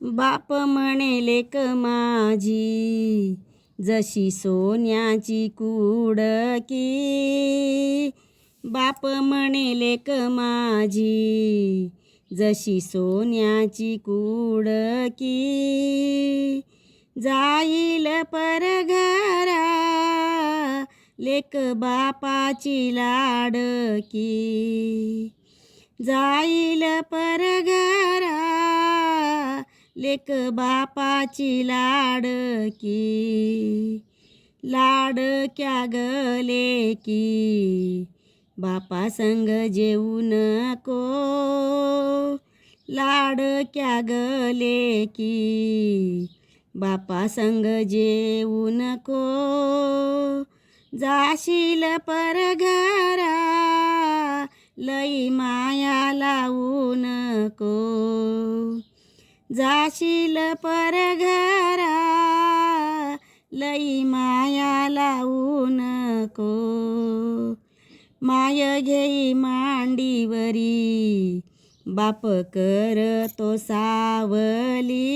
बाप म्हणे लेक माझी जशी सोन्याची कुडकी बाप म्हणे लेक माझी जशी सोन्याची कुडकी जाईल परघरा लेक बापाची लाडकी जाईल परघरा लेक बापाची लाडकी लाडक्या ग लेकी बापा संग जेऊ नको लाडक्या ग लेकी बापा संग जेऊ नको जाशील परघरा लई माया लावू नको जाशील परघरा लई माया लावू नको. माय घेई मांडीवरी बाप कर तो सावली.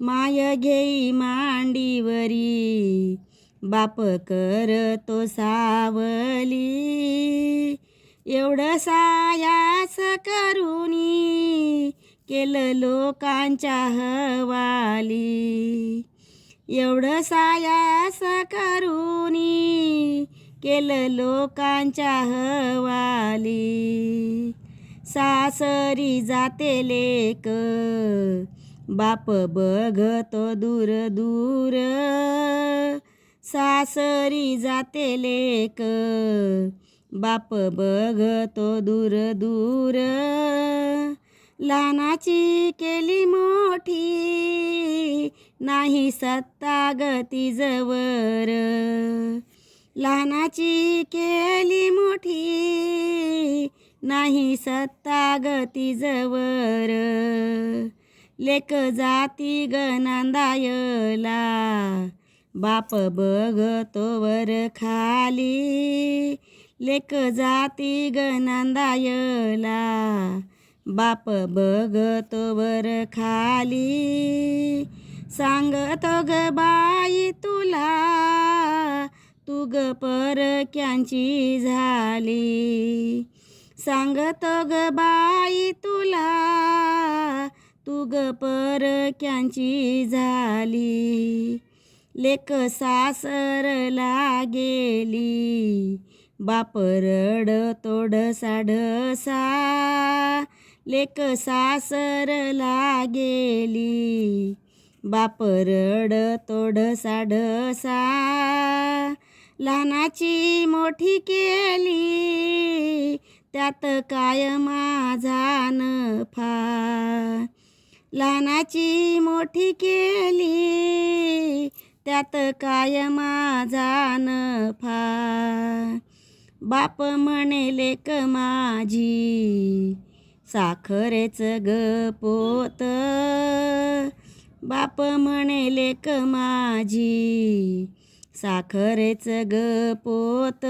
माय घेई मांडीवरी बाप कर तो सावली. एवढं सायास करुनी केलं लोकांच्या हवाली. एवढं सायास करूनी केलं लोकांच्या हवाली. सासरी जाते लेक बाप बघतो दूर दूर. सासरी जाते लेक बाप बघतो दूर दूर. लहानाची केली मोठी नाही सत्ता गती जवर लहानाची केली मोठी नाही सत्ता गती जवर लेक जाती गनांदायला बाप बघतो वर खाली. लेक जाती गनांदायला बाप बघत वर खाली. सांगतो ग बाई तुला तू ग परक्यांची झाली. सांगतो ग बाई तुला तू ग परक्यांची झाली. लेक सासरला गेली बाप रड तोडसा ढसा लेक सासरला गेली बाप रड तोडसा ढसा लहानाची मोठी केली. त्यात काय माझा नफा. लहानाची मोठी केली. त्यात काय माझा नफा. बाप म्हणे लेक माझी साखरेच ग पोत. बाप म्हणे क माझी साखरेच ग पोत.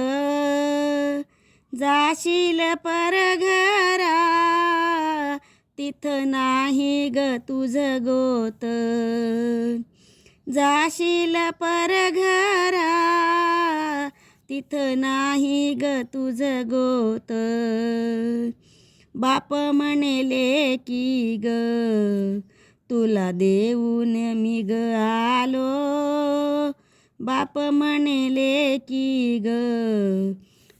जाशील परघरा तिथं नाही ग तुझ गोत. जाशील परघरा तिथं नाही ग तुझ गोत. बाप म्हणेले की ग? तुला देऊन मी ग आलो. बाप म्हणेले की ग?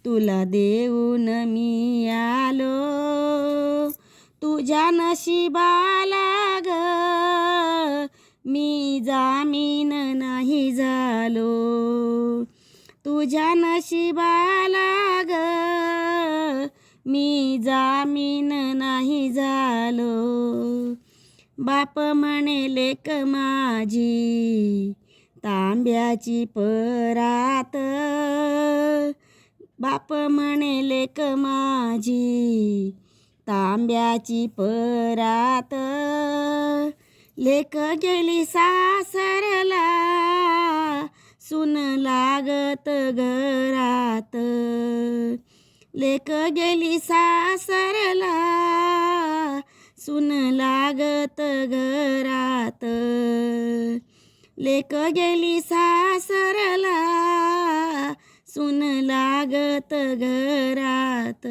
तुला देऊन मी आलो. तुझ्या नशिबाला ग मी जामीन नाही झालो. तुझ्या नशिबाला मी जामीन नाही झालो. बाप म्हणे लेक माझी तांब्याची परात. बाप म्हणे लेक माझी तांब्याची परात. लेक गेली सासरला सुन लागत घरात. लेक गेली सासरला सुन लागत घरात. लेक गेली सासरला सुन लागत घरात.